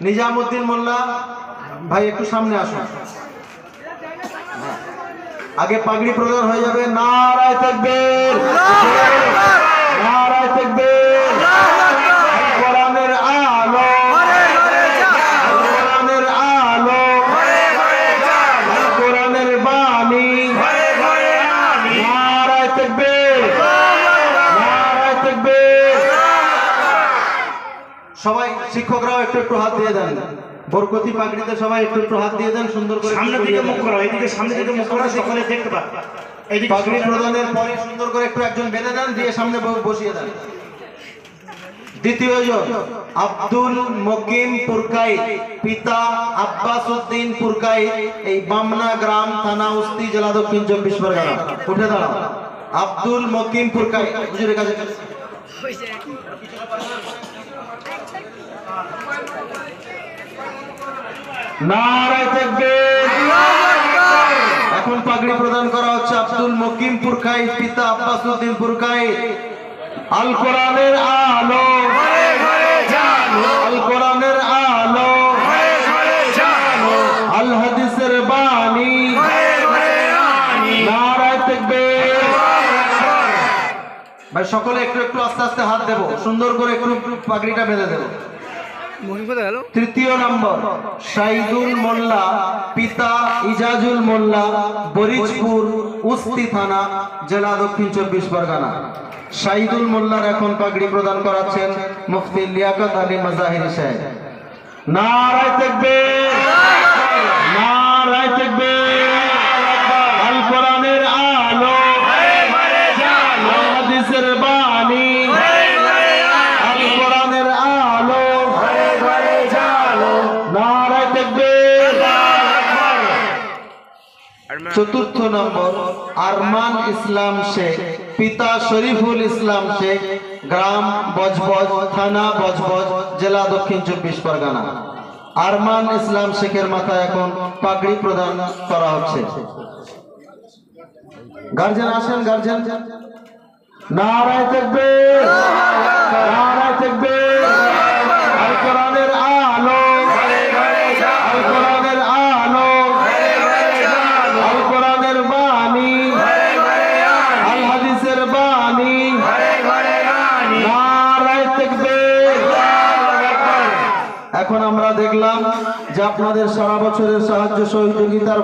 নিজামুদ্দিন মোল্লা ভাই একটু সামনে আসুন। আগে পাগড়ি প্রদান হয়ে যাবে নারায় থাকবেন সবাই শিক্ষকরাও একটু একটু হাত দিয়ে দেন। বরকতি পাগড়িতে সবাই একটু একটু হাত দিয়ে দেন সুন্দর করে সামনের দিকে মুখ করো এদিকে সামনে দিকে মুখ করো সকলে দেখতে পাবে পাগড়ি প্রদানের পরে সুন্দর করে একটু একজন বেঁধে দেন দিয়ে সামনে বসিয়ে দেন। দ্বিতীয় জন আব্দুল মকিম পুরকাই পিতা আব্বাস উদ্দিন পুরকাই এই বামনা গ্রাম থানা উস্তি জেলা দক্ষিণ চব্বিশ পরগনা। উঠে দাঁড়াও। আব্দুল মকিম পুরকাই হুজুরের কাছে এখন পাগড়ি প্রদান করা হচ্ছে আব্দুল মকিম পুরকাই পিতা আব্বাস উদ্দিন পুরকাই আল কোরআনের আলো আল। ভাই সকলে একটু একটু আস্তে আস্তে হাত দেবো। সুন্দর করে একটু পাগড়িটা বেঁধে দেবো। তৃতীয় নম্বর শাহিদুল মোল্লা পিতা ইজাজুল মোল্লা বরিজপুর উস্তি থানা জেলা দক্ষিণ চব্বিশ পরগনা। শাহিদুল মোল্লার এখন পাগড়ি প্রদান করাচ্ছেন মুফতি লিয়াকত আলী মাজাহিরি সাহেব। নারায় থাকবে চতুর্থ নম্বর, আরমান ইসলাম শেখ, পিতা শরীফুল ইসলাম শেখ, গ্রাম বজবজ, থানা বজবজ, জেলা দক্ষিণ চব্বিশ পরগনা। আরমান ইসলাম শেখের মাথায় এখন পাগড়ি প্রদান করা হচ্ছে। গার্জেন আসেন, গার্জেন। নারায় থাকবে। এখন আমরা দেখলাম যে আপনাদের সারা বছরের সাহায্য সহযোগিতার